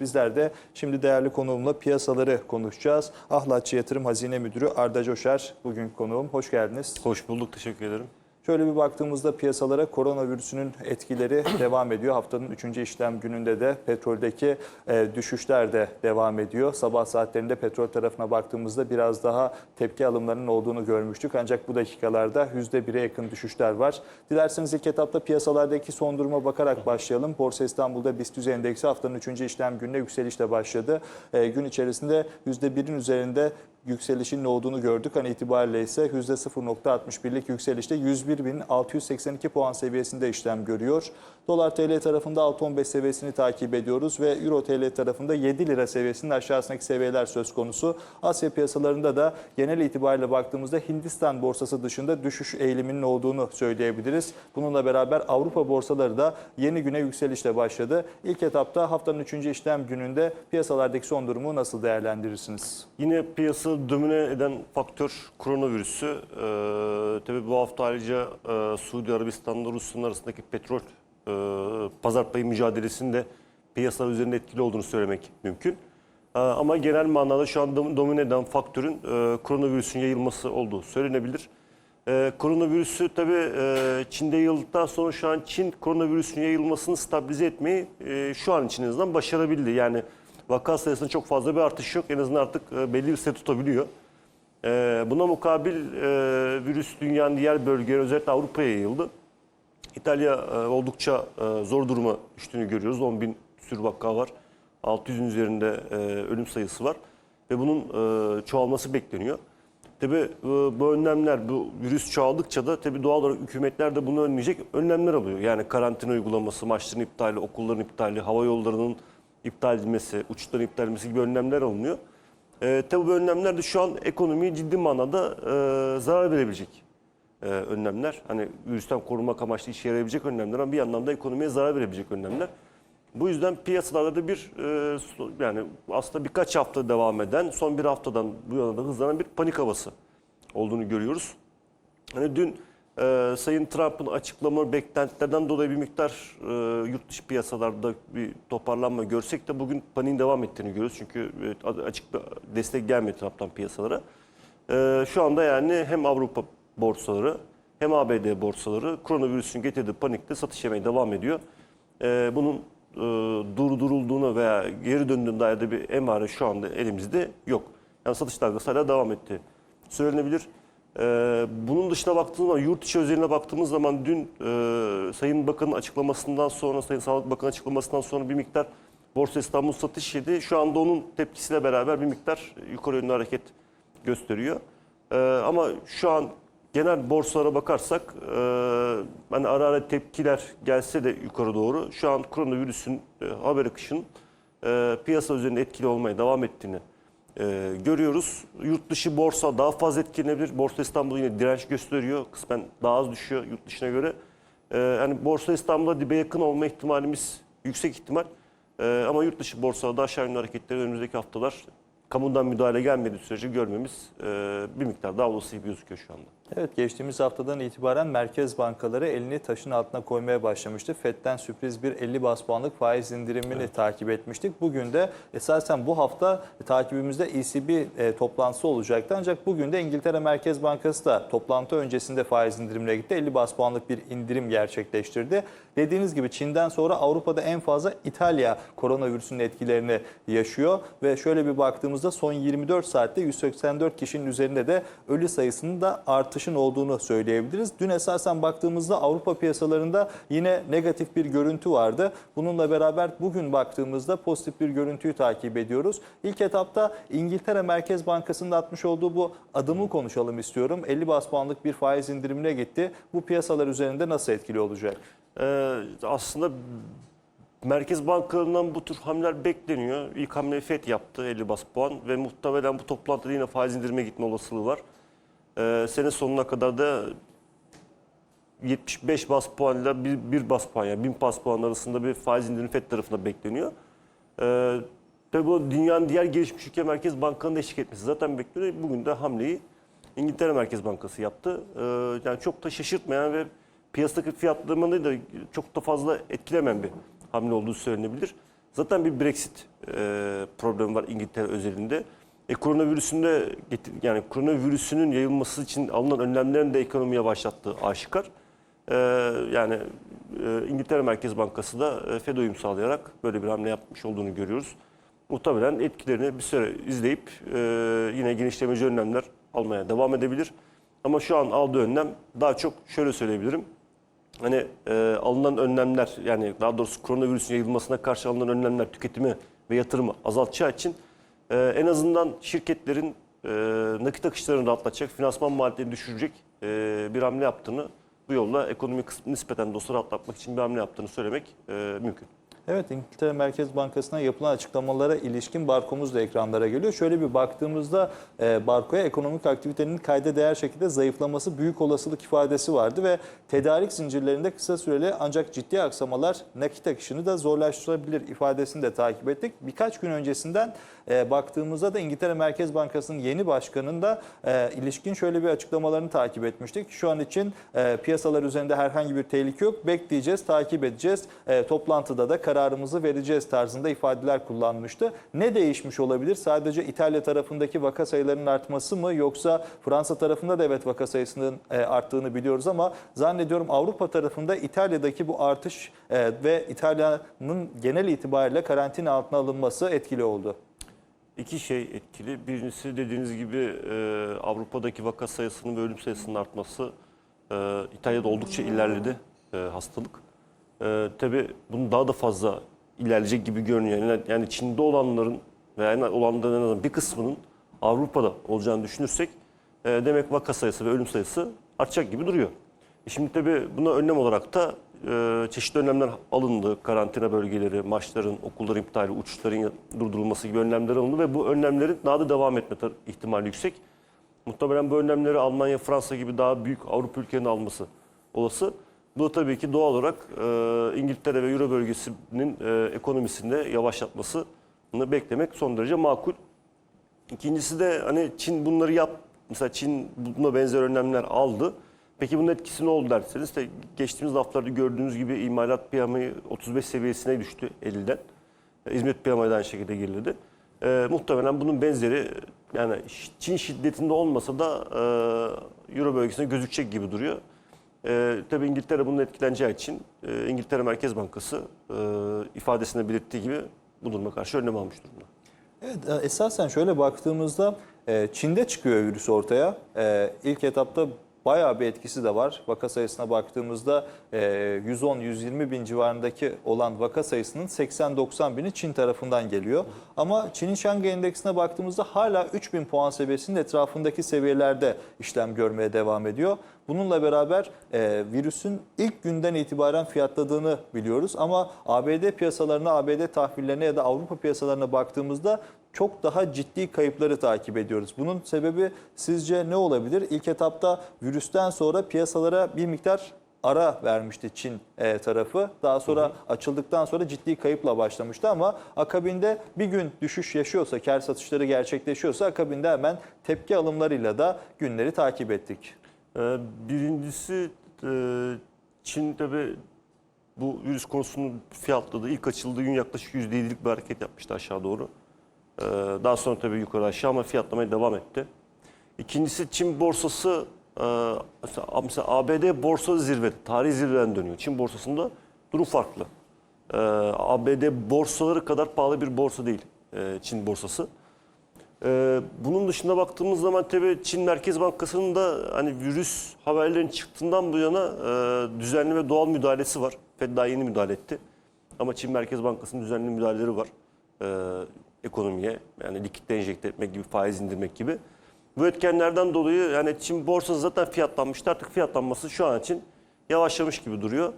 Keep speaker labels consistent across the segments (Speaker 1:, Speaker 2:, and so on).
Speaker 1: Bizler de şimdi değerli konuğumla piyasaları konuşacağız. Ahlatçı Yatırım Hazine Müdürü Arda Coşar bugün konuğum. Hoş geldiniz.
Speaker 2: Hoş bulduk, teşekkür ederim.
Speaker 1: Şöyle bir baktığımızda piyasalara koronavirüsünün etkileri devam ediyor. Haftanın 3. işlem gününde de petroldeki e, düşüşler de devam ediyor. Sabah saatlerinde petrol tarafına baktığımızda biraz daha tepki alımlarının olduğunu görmüştük. Ancak bu dakikalarda %1'e yakın düşüşler var. Dilerseniz ilk etapta piyasalardaki son duruma bakarak başlayalım. Borsa İstanbul'da BIST endeksi haftanın 3. işlem gününe yükselişle başladı. E, gün içerisinde %1'in üzerinde yükselişin ne olduğunu gördük. An itibariyle ise %0.61'lik yükselişte 101.682 puan seviyesinde işlem görüyor. Dolar TL tarafında 6.15 seviyesini takip ediyoruz ve Euro TL tarafında 7 lira seviyesinin aşağısındaki seviyeler söz konusu. Asya piyasalarında da genel itibariyle baktığımızda Hindistan borsası dışında düşüş eğiliminin olduğunu söyleyebiliriz. Bununla beraber Avrupa borsaları da yeni güne yükselişle başladı. İlk etapta haftanın 3. işlem gününde piyasalardaki son durumu nasıl değerlendirirsiniz?
Speaker 2: Yine piyasa domine eden faktör koronavirüsü. Ee, tabii bu hafta ayrıca e, Suudi Arabistan'la Rusya'nın arasındaki petrol e, pazar payı mücadelesinde piyasalar üzerinde etkili olduğunu söylemek mümkün. Ee, ama genel manada şu an dom- domine eden faktörün e, koronavirüsün yayılması olduğu söylenebilir. Ee, koronavirüsü tabii e, Çin'de yayıldıktan sonra şu an Çin koronavirüsün yayılmasını stabilize etmeyi e, şu an için en azından başarabildi. Yani vaka sayısında çok fazla bir artış yok. En azından artık e, belli bir süre tutabiliyor. E, buna mukabil e, virüs dünyanın diğer bölgeleri özellikle Avrupa'ya yayıldı. İtalya oldukça zor duruma düştüğünü görüyoruz. 10 bin sürü vaka var. 600'ün üzerinde ölüm sayısı var. Ve bunun çoğalması bekleniyor. Tabi bu önlemler, bu virüs çoğaldıkça da tabi doğal olarak hükümetler de bunu önleyecek önlemler alıyor. Yani karantina uygulaması, maçların iptali, okulların iptali, hava yollarının iptal edilmesi, uçuşların iptal edilmesi gibi önlemler alınıyor. E, tabi bu önlemler de şu an ekonomiyi ciddi manada e, zarar verebilecek e, önlemler. Hani virüsten korunmak amaçlı işe yarayabilecek önlemler ama bir yandan da ekonomiye zarar verebilecek önlemler. Bu yüzden piyasalarda da bir e, yani aslında birkaç hafta devam eden son bir haftadan bu yana da hızlanan bir panik havası olduğunu görüyoruz. Hani dün e, Sayın Trump'ın açıklama beklentilerden dolayı bir miktar e, yurt dışı piyasalarda bir toparlanma görsek de bugün paniğin devam ettiğini görüyoruz. Çünkü e, açık bir destek gelmedi Trump'tan piyasalara. E, şu anda yani hem Avrupa borsaları hem ABD borsaları koronavirüsün getirdiği panikte satış yemeye devam ediyor. E, bunun e, durdurulduğuna veya geri döndüğüne dair de bir emare şu anda elimizde yok. Yani satış dalgası hala devam etti. Söylenebilir. Ee, bunun dışına baktığımız zaman, yurt içi özeline baktığımız zaman dün e, Sayın Bakan'ın açıklamasından sonra, Sayın Sağlık Bakanı açıklamasından sonra bir miktar Borsa İstanbul satış yedi. Şu anda onun tepkisiyle beraber bir miktar yukarı yönlü hareket gösteriyor. Ee, ama şu an genel borsalara bakarsak e, hani ara ara tepkiler gelse de yukarı doğru şu an koronavirüsün e, haber akışının e, piyasa üzerinde etkili olmaya devam ettiğini e, görüyoruz. Yurt dışı borsa daha fazla etkilenebilir. Borsa İstanbul yine direnç gösteriyor. Kısmen daha az düşüyor yurt dışına göre. E, yani Borsa İstanbul'a dibe yakın olma ihtimalimiz yüksek ihtimal. E, ama yurt dışı borsalarda aşağı yönlü hareketleri önümüzdeki haftalar kamudan müdahale gelmediği sürece görmemiz e, bir miktar daha olası gibi gözüküyor şu anda.
Speaker 1: Evet geçtiğimiz haftadan itibaren merkez bankaları elini taşın altına koymaya başlamıştı. FED'den sürpriz bir 50 bas puanlık faiz indirimini takip etmiştik. Bugün de esasen bu hafta takibimizde ECB e, toplantısı olacaktı. Ancak bugün de İngiltere Merkez Bankası da toplantı öncesinde faiz indirimine gitti. 50 bas puanlık bir indirim gerçekleştirdi. Dediğiniz gibi Çin'den sonra Avrupa'da en fazla İtalya koronavirüsünün etkilerini yaşıyor. Ve şöyle bir baktığımızda son 24 saatte 184 kişinin üzerinde de ölü sayısının da artışın olduğunu söyleyebiliriz. Dün esasen baktığımızda Avrupa piyasalarında yine negatif bir görüntü vardı. Bununla beraber bugün baktığımızda pozitif bir görüntüyü takip ediyoruz. İlk etapta İngiltere Merkez Bankası'nın atmış olduğu bu adımı konuşalım istiyorum. 50 bas puanlık bir faiz indirimine gitti. Bu piyasalar üzerinde nasıl etkili olacak?
Speaker 2: Ee, aslında merkez bankalarından bu tür hamleler bekleniyor. İlk hamleyi FED yaptı 50 bas puan ve muhtemelen bu toplantıda yine faiz indirime gitme olasılığı var. Ee, sene sonuna kadar da 75 bas puan ile 1, 1 bas puan yani 1000 bas puan arasında bir faiz indirimi FED tarafından bekleniyor. Ee, tabii bu dünyanın diğer gelişmiş ülke merkez bankalarının da eşlik etmesi zaten bekleniyor. Bugün de hamleyi İngiltere Merkez Bankası yaptı. Ee, yani çok da şaşırtmayan ve piyasadaki fiyatlamayı da çok da fazla etkilemeyen bir hamle olduğu söylenebilir. Zaten bir Brexit e, problemi var İngiltere özelinde. E, koronavirüsün de getir- yani koronavirüsünün yayılması için alınan önlemlerin de ekonomiye başlattığı aşikar. E, yani e, İngiltere Merkez Bankası da e, FED uyum sağlayarak böyle bir hamle yapmış olduğunu görüyoruz. Muhtemelen etkilerini bir süre izleyip e, yine genişlemeci önlemler almaya devam edebilir. Ama şu an aldığı önlem daha çok şöyle söyleyebilirim. Hani e, alınan önlemler yani daha doğrusu koronavirüsün yayılmasına karşı alınan önlemler tüketimi ve yatırımı azaltacağı için e, en azından şirketlerin e, nakit akışlarını rahatlatacak, finansman maliyetlerini düşürecek e, bir hamle yaptığını bu yolla ekonomi nispeten de olsa rahatlatmak için bir hamle yaptığını söylemek e, mümkün.
Speaker 1: Evet İngiltere Merkez Bankası'na yapılan açıklamalara ilişkin barkomuz da ekranlara geliyor. Şöyle bir baktığımızda e, barkoya ekonomik aktivitenin kayda değer şekilde zayıflaması büyük olasılık ifadesi vardı ve tedarik zincirlerinde kısa süreli ancak ciddi aksamalar nakit akışını da zorlaştırabilir ifadesini de takip ettik. Birkaç gün öncesinden e, baktığımızda da İngiltere Merkez Bankası'nın yeni başkanının da e, ilişkin şöyle bir açıklamalarını takip etmiştik. Şu an için e, piyasalar üzerinde herhangi bir tehlike yok. Bekleyeceğiz, takip edeceğiz. E, toplantıda da kararımızı vereceğiz tarzında ifadeler kullanmıştı. Ne değişmiş olabilir? Sadece İtalya tarafındaki vaka sayılarının artması mı yoksa Fransa tarafında da evet vaka sayısının e, arttığını biliyoruz ama zannediyorum Avrupa tarafında İtalya'daki bu artış e, ve İtalya'nın genel itibariyle karantina altına alınması etkili oldu.
Speaker 2: İki şey etkili. Birincisi dediğiniz gibi e, Avrupa'daki vaka sayısının ve ölüm sayısının artması. E, İtalya'da oldukça ilerledi e, hastalık. E, tabii bunun daha da fazla ilerleyecek gibi görünüyor. Yani, yani Çin'de olanların veya yani olanların en azından bir kısmının Avrupa'da olacağını düşünürsek e, demek vaka sayısı ve ölüm sayısı artacak gibi duruyor. Şimdi tabii buna önlem olarak da e, çeşitli önlemler alındı. Karantina bölgeleri, maçların, okulların iptali, uçuşların durdurulması gibi önlemler alındı ve bu önlemlerin daha da devam etme ihtimali yüksek. Muhtemelen bu önlemleri Almanya, Fransa gibi daha büyük Avrupa ülkelerinin alması olası. Bu da tabii ki doğal olarak e, İngiltere ve Euro bölgesinin e, ekonomisinde yavaşlatmasını beklemek son derece makul. İkincisi de hani Çin bunları yap, mesela Çin buna benzer önlemler aldı. Peki bunun etkisi ne oldu derseniz de geçtiğimiz haftalarda gördüğünüz gibi imalat piyamayı 35 seviyesine düştü 50'den. E, Hizmet piyamayı da aynı şekilde geriledi. E, muhtemelen bunun benzeri yani Çin şiddetinde olmasa da e, Euro bölgesinde gözükecek gibi duruyor. E, tabii İngiltere bunun etkileneceği için e, İngiltere Merkez Bankası e, ifadesinde belirttiği gibi bu duruma karşı önlem almış durumda.
Speaker 1: Evet, e, esasen şöyle baktığımızda e, Çin'de çıkıyor virüs ortaya. İlk etapta bayağı bir etkisi de var. Vaka sayısına baktığımızda e, 110-120 bin civarındaki olan vaka sayısının 80-90 bini Çin tarafından geliyor. Ama Çin'in Şangay Endeksine baktığımızda hala 3000 puan seviyesinin etrafındaki seviyelerde işlem görmeye devam ediyor. Bununla beraber e, virüsün ilk günden itibaren fiyatladığını biliyoruz ama ABD piyasalarına, ABD tahvillerine ya da Avrupa piyasalarına baktığımızda çok daha ciddi kayıpları takip ediyoruz. Bunun sebebi sizce ne olabilir? İlk etapta virüsten sonra piyasalara bir miktar ara vermişti Çin e, tarafı. Daha sonra açıldıktan sonra ciddi kayıpla başlamıştı ama akabinde bir gün düşüş yaşıyorsa, kar satışları gerçekleşiyorsa akabinde hemen tepki alımlarıyla da günleri takip ettik.
Speaker 2: Ee, Birincisi e, Çin tabi bu virüs konusunu fiyatladı. İlk açıldığı gün yaklaşık %7'lik bir hareket yapmıştı aşağı doğru. Ee, Daha sonra tabii yukarı aşağı ama fiyatlamaya devam etti. İkincisi Çin borsası e, mesela ABD borsa zirve, tarihi zirveden dönüyor. Çin borsasında durum farklı. Ee, ABD borsaları kadar pahalı bir borsa değil e, Çin borsası. Ee, bunun dışında baktığımız zaman tabii Çin Merkez Bankası'nın da hani virüs haberlerinin çıktığından bu yana e, düzenli ve doğal müdahalesi var. Fed daha yeni müdahale etti. Ama Çin Merkez Bankası'nın düzenli müdahaleleri var e, ekonomiye. Yani likitte enjekte etmek gibi, faiz indirmek gibi. Bu etkenlerden dolayı yani Çin borsası zaten fiyatlanmıştı. Artık fiyatlanması şu an için yavaşlamış gibi duruyor.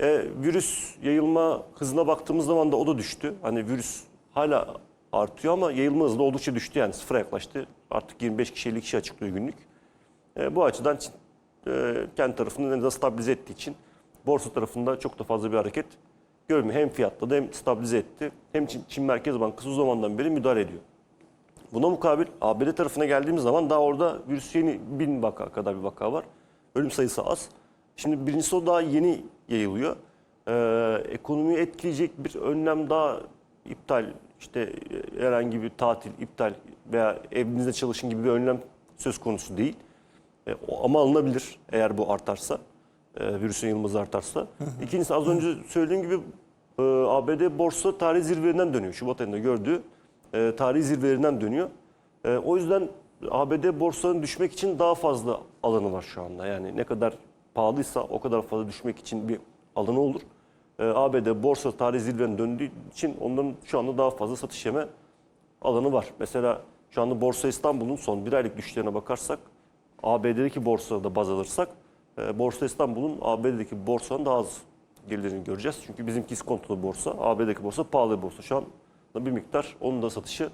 Speaker 2: E, virüs yayılma hızına baktığımız zaman da o da düştü. Hani virüs hala artıyor ama yayılma hızı da oldukça düştü yani sıfıra yaklaştı. Artık 25 kişi 50 kişi açıklıyor günlük. E, bu açıdan Çin, e, kendi tarafını en stabilize ettiği için borsa tarafında çok da fazla bir hareket görmüyor. Hem fiyatladı hem stabilize etti. Hem Çin, Çin Merkez Bankası o zamandan beri müdahale ediyor. Buna mukabil ABD tarafına geldiğimiz zaman daha orada virüs yeni bin vaka kadar bir vaka var. Ölüm sayısı az. Şimdi birincisi o daha yeni yayılıyor. Ee, ekonomiyi etkileyecek bir önlem daha iptal işte e, herhangi bir tatil iptal veya evinizde çalışın gibi bir önlem söz konusu değil. E, ama alınabilir eğer bu artarsa, e, virüsün yayılması artarsa. İkincisi az önce söylediğim gibi e, ABD borsa tarih zirvelerinden dönüyor. Şubat ayında gördüğü e, tarih zirvelerinden dönüyor. E, o yüzden ABD borsanın düşmek için daha fazla alanı var şu anda. Yani ne kadar pahalıysa o kadar fazla düşmek için bir alanı olur. E, ABD borsa tarih zirvelerine döndüğü için onların şu anda daha fazla satış yeme alanı var. Mesela şu anda Borsa İstanbul'un son bir aylık düşüşlerine bakarsak ABD'deki borsada da baz alırsak e, Borsa İstanbul'un ABD'deki borsanın daha az gerilerini göreceğiz. Çünkü bizimki iskontolu borsa, ABD'deki borsa pahalı bir borsa. Şu an bir miktar onun da satışı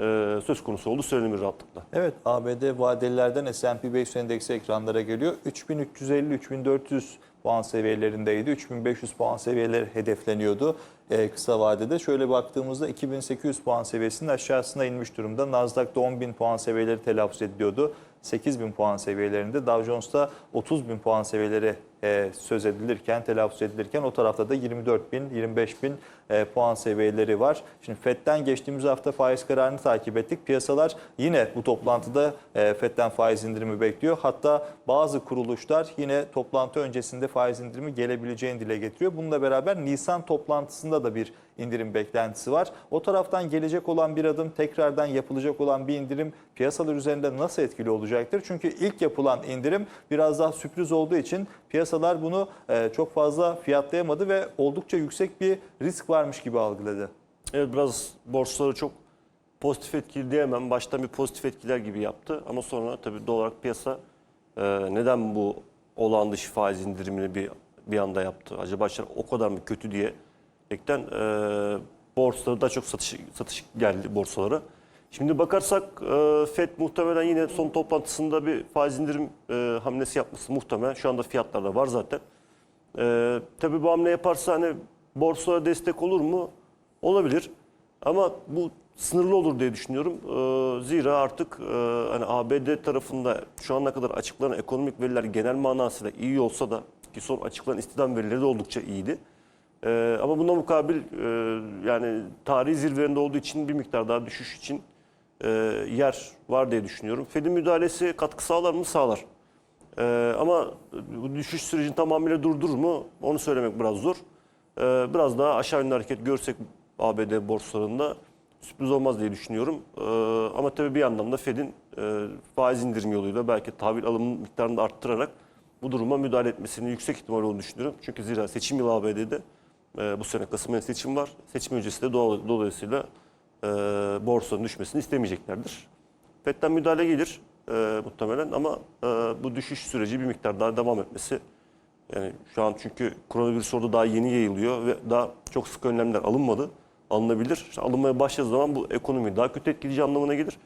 Speaker 2: e, söz konusu oldu söylenir rahatlıkla.
Speaker 1: Evet, ABD vadelilerden S&P 500 endeksi ekranlara geliyor. 3350-3400 puan seviyelerindeydi. 3500 puan seviyeleri hedefleniyordu e, kısa vadede. Şöyle baktığımızda 2800 puan seviyesinin aşağısına inmiş durumda. Nasdaq'ta 10.000 puan seviyeleri telaffuz ediliyordu. 8000 puan seviyelerinde. Dow Jones'ta 30.000 puan seviyeleri e, söz edilirken, telaffuz edilirken o tarafta da 24.000, 25.000 e, puan seviyeleri var. Şimdi FED'den geçtiğimiz hafta faiz kararını takip ettik. Piyasalar yine bu toplantıda e, FED'den faiz indirimi bekliyor. Hatta bazı kuruluşlar yine toplantı öncesinde faiz indirimi gelebileceğini dile getiriyor. Bununla beraber Nisan toplantısında da bir indirim beklentisi var. O taraftan gelecek olan bir adım, tekrardan yapılacak olan bir indirim piyasalar üzerinde nasıl etkili olacaktır? Çünkü ilk yapılan indirim biraz daha sürpriz olduğu için piyasalar bunu e, çok fazla fiyatlayamadı ve oldukça yüksek bir risk varmış gibi algıladı.
Speaker 2: Evet biraz borsaları çok pozitif etkili diyemem. Baştan bir pozitif etkiler gibi yaptı. Ama sonra tabii doğal olarak piyasa e, neden bu olağan dışı faiz indirimini bir bir anda yaptı? Acaba o kadar mı kötü diye bekten e, borsalara daha çok satış, satış geldi borsalara. Şimdi bakarsak e, FED muhtemelen yine son toplantısında bir faiz indirim e, hamlesi yapması muhtemelen. Şu anda fiyatlarda var zaten. Ee, tabii bu hamle yaparsa hani borsaya destek olur mu? Olabilir. Ama bu sınırlı olur diye düşünüyorum. Zira artık e, hani ABD tarafında şu ana kadar açıklanan ekonomik veriler genel manasıyla iyi olsa da ki son açıklanan istihdam verileri de oldukça iyiydi. Ee, ama buna mukabil e, yani tarihi zirvelerinde olduğu için bir miktar daha düşüş için e, yer var diye düşünüyorum. Fed'in müdahalesi katkı sağlar mı? Sağlar. Ee, ama bu düşüş sürecini tamamıyla durdurur mu? Onu söylemek biraz zor. Ee, biraz daha aşağı yönlü hareket görsek ABD borsalarında sürpriz olmaz diye düşünüyorum. Ee, ama tabii bir yandan da Fed'in e, faiz indirim yoluyla belki tahvil alım miktarını da arttırarak bu duruma müdahale etmesinin yüksek ihtimal olduğunu düşünüyorum. Çünkü zira seçim yılı ABD'de e, bu sene Kasım ayında seçim var. Seçim öncesi de doğal- dolayısıyla e, borsanın düşmesini istemeyeceklerdir. FED'den müdahale gelir e, muhtemelen ama e, bu düşüş süreci bir miktar daha devam etmesi yani şu an çünkü koronavirüs orada daha yeni yayılıyor ve daha çok sık önlemler alınmadı. Alınabilir. İşte alınmaya başladığı zaman bu ekonomiyi daha kötü etkileyeceği anlamına gelir.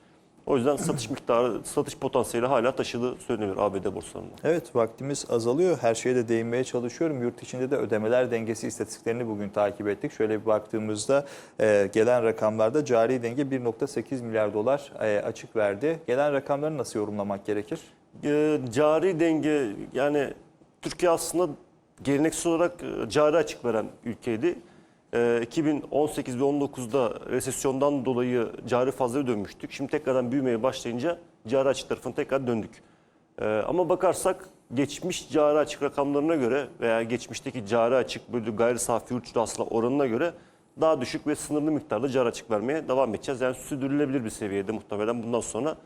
Speaker 2: O yüzden satış miktarı, satış potansiyeli hala taşıdığı söylenir ABD borsalarında.
Speaker 1: Evet vaktimiz azalıyor. Her şeye de değinmeye çalışıyorum. Yurt içinde de ödemeler dengesi istatistiklerini bugün takip ettik. Şöyle bir baktığımızda e, gelen rakamlarda cari denge 1.8 milyar dolar e, açık verdi. Gelen rakamları nasıl yorumlamak gerekir?
Speaker 2: E, cari denge yani Türkiye aslında geleneksel olarak e, cari açık veren ülkeydi. E, 2018 ve 19'da resesyondan dolayı cari fazlaya dönmüştük. Şimdi tekrardan büyümeye başlayınca cari açık tarafına tekrar döndük. E, ama bakarsak geçmiş cari açık rakamlarına göre veya geçmişteki cari açık bölü gayri safi yurt hasıla oranına göre daha düşük ve sınırlı miktarda cari açık vermeye devam edeceğiz. Yani sürdürülebilir bir seviyede muhtemelen bundan sonra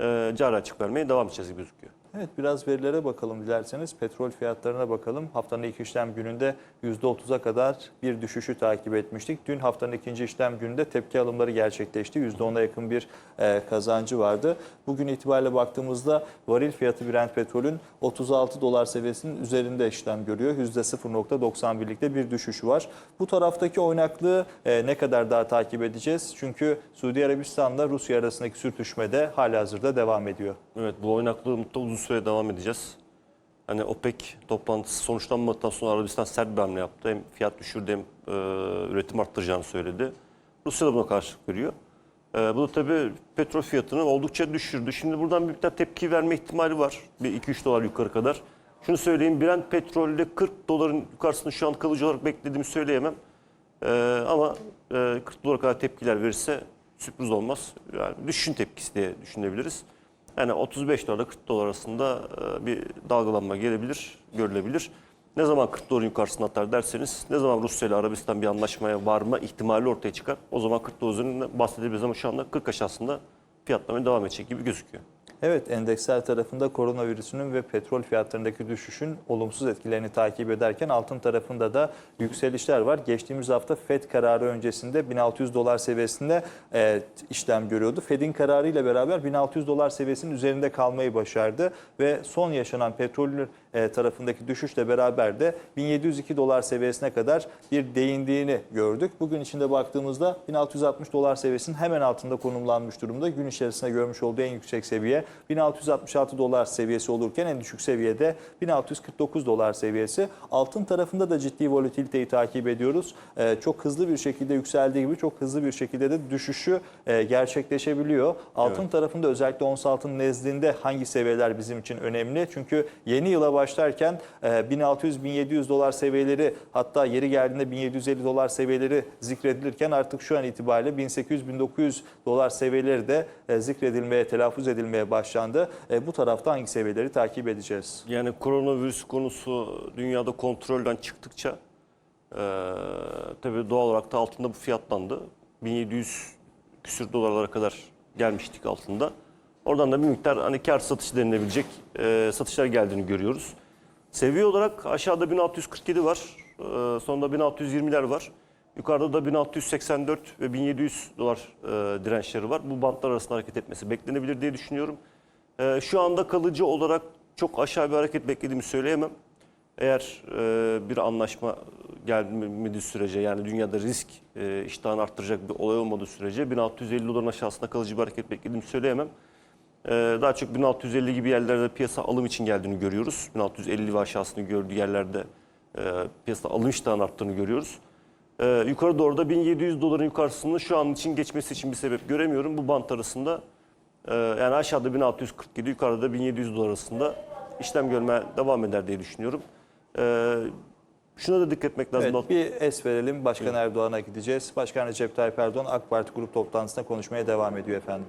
Speaker 2: e, cari açık vermeye devam edeceğiz gibi gözüküyor.
Speaker 1: Evet biraz verilere bakalım dilerseniz. Petrol fiyatlarına bakalım. Haftanın ilk işlem gününde %30'a kadar bir düşüşü takip etmiştik. Dün haftanın ikinci işlem gününde tepki alımları gerçekleşti. %10'a yakın bir e, kazancı vardı. Bugün itibariyle baktığımızda varil fiyatı Brent petrolün 36 dolar seviyesinin üzerinde işlem görüyor. %0.91'likte bir düşüşü var. Bu taraftaki oynaklığı e, ne kadar daha takip edeceğiz? Çünkü Suudi Arabistan'la Rusya arasındaki sürtüşme de halihazırda devam ediyor.
Speaker 2: Evet bu oynaklığı mutlaka uzun süre devam edeceğiz. Hani OPEC toplantısı sonuçlanmadıktan sonra Arabistan sert bir hamle yaptı. Hem fiyat düşürdü hem e, üretim arttıracağını söyledi. Rusya da buna karşılık veriyor. E, bu da tabii petrol fiyatını oldukça düşürdü. Şimdi buradan bir miktar tepki verme ihtimali var. Bir 2-3 dolar yukarı kadar. Şunu söyleyeyim Brent petrolde 40 doların yukarısında şu an kalıcı olarak beklediğimi söyleyemem. Ee, ama e, 40 dolara kadar tepkiler verirse sürpriz olmaz. Yani düşüşün tepkisi diye düşünebiliriz. Yani 35 dolarla 40 dolar arasında e, bir dalgalanma gelebilir, görülebilir. Ne zaman 40 doların yukarısına atar derseniz, ne zaman Rusya ile Arabistan bir anlaşmaya varma ihtimali ortaya çıkar. O zaman 40 dolar üzerinden bahsedebiliriz ama şu anda 40 aşağısında fiyatlamaya devam edecek gibi gözüküyor.
Speaker 1: Evet, endeksler tarafında koronavirüsünün ve petrol fiyatlarındaki düşüşün olumsuz etkilerini takip ederken altın tarafında da yükselişler var. Geçtiğimiz hafta FED kararı öncesinde 1600 dolar seviyesinde e, işlem görüyordu. FED'in kararı ile beraber 1600 dolar seviyesinin üzerinde kalmayı başardı ve son yaşanan petrol tarafındaki düşüşle beraber de 1702 dolar seviyesine kadar bir değindiğini gördük. Bugün içinde baktığımızda 1660 dolar seviyesinin hemen altında konumlanmış durumda. Gün içerisinde görmüş olduğu en yüksek seviye 1666 dolar seviyesi olurken en düşük seviyede 1649 dolar seviyesi. Altın tarafında da ciddi volatiliteyi takip ediyoruz. Ee, çok hızlı bir şekilde yükseldiği gibi çok hızlı bir şekilde de düşüşü e, gerçekleşebiliyor. Altın tarafında özellikle ons altın nezdinde hangi seviyeler bizim için önemli? Çünkü yeni yıla başlarken e, 1600-1700 dolar seviyeleri hatta yeri geldiğinde 1750 dolar seviyeleri zikredilirken artık şu an itibariyle 1800-1900 dolar seviyeleri de e, zikredilmeye, telaffuz edilmeye başlandı. E, Bu tarafta hangi seviyeleri takip edeceğiz?
Speaker 2: Yani koronavirüs konusu dünyada kontrolden çıktıkça e, tabii doğal olarak da altında bu fiyatlandı. 1700 küsür dolarlara kadar gelmiştik altında. Oradan da bir miktar hani kar satışı denilebilecek e, satışlar geldiğini görüyoruz. Seviye olarak aşağıda 1647 var. E, sonunda 1620'ler var. Yukarıda da 1684 ve 1700 dolar e, dirençleri var. Bu bantlar arasında hareket etmesi beklenebilir diye düşünüyorum. E, şu anda kalıcı olarak çok aşağı bir hareket beklediğimi söyleyemem. Eğer e, bir anlaşma gelmediği sürece yani dünyada risk e, iştahını arttıracak bir olay olmadığı sürece 1650 doların aşağısında kalıcı bir hareket beklediğimi söyleyemem. E, daha çok 1650 gibi yerlerde piyasa alım için geldiğini görüyoruz. 1650 ve aşağısını gördüğü yerlerde e, piyasa alım iştahının arttığını görüyoruz. E, yukarı doğru da 1700 doların yukarısını şu an için geçmesi için bir sebep göremiyorum. Bu bant arasında ee, yani aşağıda 1647, yukarıda da 1700 dolar arasında işlem görmeye devam eder diye düşünüyorum. Ee, şuna da dikkat etmek lazım.
Speaker 1: Evet, bir es verelim. Başkan Erdoğan'a gideceğiz. Başkan Recep Tayyip Erdoğan AK Parti grup toplantısında konuşmaya devam ediyor efendim.